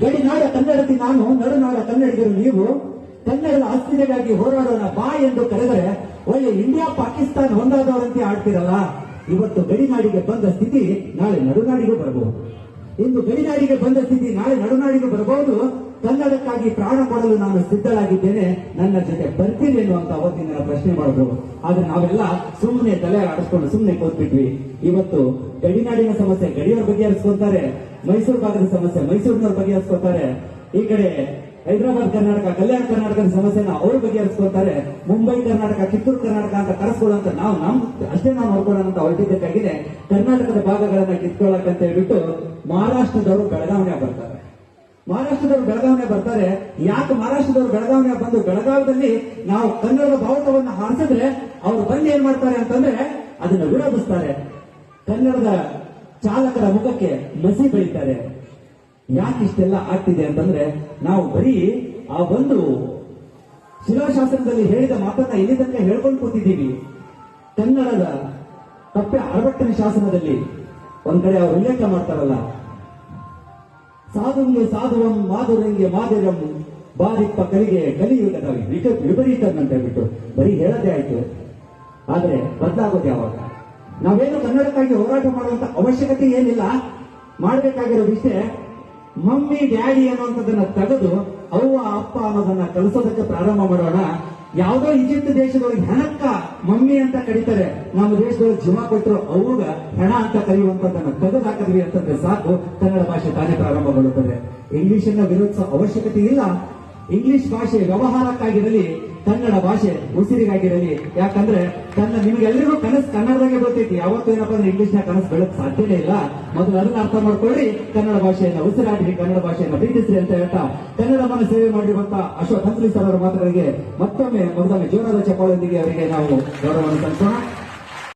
ಗಡಿನಾಡ ಕನ್ನಡತಿ ನಾನು ನಡುನಾಡ ಕನ್ನಡಿಗರು ನೀವು, ಕನ್ನಡದ ಅಸ್ಥಿರಗಾಗಿ ಹೋರಾಡೋಣ, ಬಾ ಎಂದು ಕರೆದರೆ ಒಳ್ಳೆ ಇಂಡಿಯಾ, ಪಾಕಿಸ್ತಾನ ಒಂದಾದವರಂತೆ ಆಡ್ತಿರಲ್ಲ? ಇವತ್ತು ಗಡಿನಾಡಿಗೆ ಬಂದ ಸ್ಥಿತಿ ನಾಳೆ ನಡುನಾಡಿಗೂ ಬರಬಹುದು. ಇಂದು ಗಡಿನಾಡಿಗೆ ಬಂದ ಸ್ಥಿತಿ ನಾಳೆ ನಡುನಾಡಿಗೂ ಬರಬಹುದು. ಕನ್ನಡಕ್ಕಾಗಿ ಪ್ರಾಣ ಕೊಡಲು ನಾನು ಸಿದ್ಧರಾಗಿದ್ದೇನೆ ನನ್ನ ಜೊತೆ ಬರ್ತೀನಿ ಎನ್ನುವಂತ ಅವತ್ತಿನ ಪ್ರಶ್ನೆ ಮಾಡಿದ್ರು. ಆದ್ರೆ ನಾವೆಲ್ಲ ಸುಮ್ಮನೆ ತಲೆ ಆಡಿಸ್ಕೊಂಡು ಸುಮ್ಮನೆ ಕೂತ್ಬಿಟ್ವಿ. ಇವತ್ತು ಗಡಿನಾಡಿನ ಸಮಸ್ಯೆ ಗಡಿಯವ್ರ ಬಗೆಹರಿಸ್ಕೊಂತಾರೆ ಮೈಸೂರು ಭಾಗದ ಸಮಸ್ಯೆ ಮೈಸೂರಿನವ್ರ ಬಗೆಹರಿಸ್ಕೊತಾರೆ ಈ ಕಡೆ ಹೈದರಾಬಾದ್ ಕರ್ನಾಟಕ, ಕಲ್ಯಾಣ ಕರ್ನಾಟಕದ ಸಮಸ್ಯೆನ ಬಗ್ಗೆ ಬಗೆಹರಿಸ್ಕೊತಾರೆ ಮುಂಬೈ ಕರ್ನಾಟಕ, ಕಿತ್ತೂರು ಕರ್ನಾಟಕ ಅಂತ ಕರೆಸ್ಕೊಳ್ಳುವಂತ ನಾವು ನಮ್, ಅಷ್ಟೇ ನಾವು ನೋಡ್ಕೊಳ್ಳೋಣ ಅಂತ ಕರ್ನಾಟಕದ ಭಾಗಗಳನ್ನ ಕಿತ್ಕೊಳ್ಳಕ್ಕಂತ ಹೇಳ್ಬಿಟ್ಟು ಮಹಾರಾಷ್ಟ್ರದವರು ಬರ್ತಾರೆ ಮಹಾರಾಷ್ಟ್ರದವರು ಬೆಳಗಾವಿಗೆ ಬರ್ತಾರೆ. ಯಾಕೆ ಮಹಾರಾಷ್ಟ್ರದವರು ಬೆಳಗಾವಿಗೆ ಬಂದು ಬೆಳಗಾವದಲ್ಲಿ ನಾವು ಕನ್ನಡದ ಬಾವುಟವನ್ನು ಹಾರಿಸಿದ್ರೆ ಅವರು ಬಂದು ಏನ್ ಮಾಡ್ತಾರೆ ಅಂತಂದ್ರೆ ಅದನ್ನ ವಿರೋಧಿಸ್ತಾರೆ. ಕನ್ನಡದ ಚಾಲಕರ ಮುಖಕ್ಕೆ ಮಸಿ ಬೆಳೀತಾರೆ ಯಾಕೆ ಇಷ್ಟೆಲ್ಲ ಆಗ್ತಿದೆ ಅಂತಂದ್ರೆ ನಾವು ಬರೀ ಆ ಒಂದು ಶಿಲಾಶಾಸನದಲ್ಲಿ ಹೇಳಿದ ಮಾತನ್ನ ಇಲ್ಲಿ ತನಕ ಹೇಳ್ಕೊಂಡು ಕೂತಿದ್ದೀವಿ. ಕನ್ನಡದ ತಪ್ಪೆ ಅರವತ್ತನೇ ಶಾಸನದಲ್ಲಿ ಒಂದ್ ಕಡೆ ಅವರು ಉಲ್ಲೇಖ ಮಾಡ್ತಾರಲ್ಲ ಸಾಧುಂಗೆ ಸಾಧುವಂ, ಮಾಧುರಂಗೆ ಮಾಧುರಂ ಬಾರಿಪ್ಪ ಕಲಿಗೆ ಕಲಿಯುಗ ವಿಪರೀತ ಅಂತ ಹೇಳ್ಬಿಟ್ಟು ಬರೀ ಹೇಳದೇ ಆಯ್ತು. ಆದ್ರೆ ಬದಲಾಗೋದು ಯಾವಾಗ? ನಾವೇನು ಕನ್ನಡಕ್ಕಾಗಿ ಹೋರಾಟ ಮಾಡುವಂತ ಅವಶ್ಯಕತೆ ಏನಿಲ್ಲ. ಮಾಡಬೇಕಾಗಿರೋ ವಿಷಯ ಮಮ್ಮಿ, ಡ್ಯಾಡಿ ಅನ್ನುವಂಥದ್ದನ್ನ ತೆಗೆದು ಅವ್ವ, ಅಪ್ಪ ಅನ್ನೋದನ್ನ ಕಲಿಸೋದಕ್ಕೆ ಪ್ರಾರಂಭ ಮಾಡೋಣ. ಯಾವುದೋ ಈಜಿಪ್ಟ್ ದೇಶದೊಳಗೆ ಹೆಣಕ್ಕ ಮಮ್ಮಿ ಅಂತ ಕರೀತಾರೆ. ನಮ್ಮ ದೇಶದೊಳಗೆ ಜೀವ ಕೊಟ್ಟರು ಅವಾಗ ಹೆಣ ಅಂತ ಕರೆಯುವಂತದ್ದನ್ನ ತೆಗೆದು ಹಾಕಿದ್ವಿ ಅಂತಂದ್ರೆ ಸಾಕು ಕನ್ನಡ ಭಾಷೆ ತಾನೇ ಪ್ರಾರಂಭಗೊಳ್ಳುತ್ತದೆ. ಇಂಗ್ಲಿಷ್ ಅನ್ನ ವಿರೋಧಿಸೋ ಅವಶ್ಯಕತೆ ಇಲ್ಲ. ಇಂಗ್ಲಿಷ್ ಭಾಷೆ ವ್ಯವಹಾರಕ್ಕಾಗಿರಲಿ, ಕನ್ನಡ ಭಾಷೆ ಉಸಿರಿಗಾಗಿರಲಿ, ಯಾಕಂದ್ರೆ ತನ್ನ ನಿಮ್ಗೆಲ್ಲರಿಗೂ ಕನಸು ಕನ್ನಡದಾಗೆ ಗೊತ್ತೈತಿ ಯಾವತ್ತೂ ಏನಪ್ಪ ಅಂದ್ರೆ ಇಂಗ್ಲಿಷ್ನ ಕನಸು ಬೆಳಕ್ ಸಾಧ್ಯನೇ ಇಲ್ಲ. ಮೊದಲು ಅದನ್ನ ಅರ್ಥ ಮಾಡ್ಕೊಳ್ಳಿ. ಕನ್ನಡ ಭಾಷೆಯನ್ನ ಉಸಿರಾಡಿ, ಕನ್ನಡ ಭಾಷೆಯನ್ನ ಪ್ರೀತಿಸ್ರಿ ಅಂತ ಹೇಳ್ತಾ ಕನ್ನಡವನ್ನು ಸೇವೆ ಮಾಡಿರುವಂತ ಅಶೋಕ್ ಹಂತ್ರಿ ಸರ್ ಅವರ ಮಾತುಗಳಿಗೆ ಮತ್ತೊಮ್ಮೆ ಮೊದಲನೇ ಜೀವನದ ಚಪ್ಪಾಳೊಂದಿಗೆ ಅವರಿಗೆ ನಾವು ಗೌರವವನ್ನು ಸಲ್ಲಿಸೋಣ.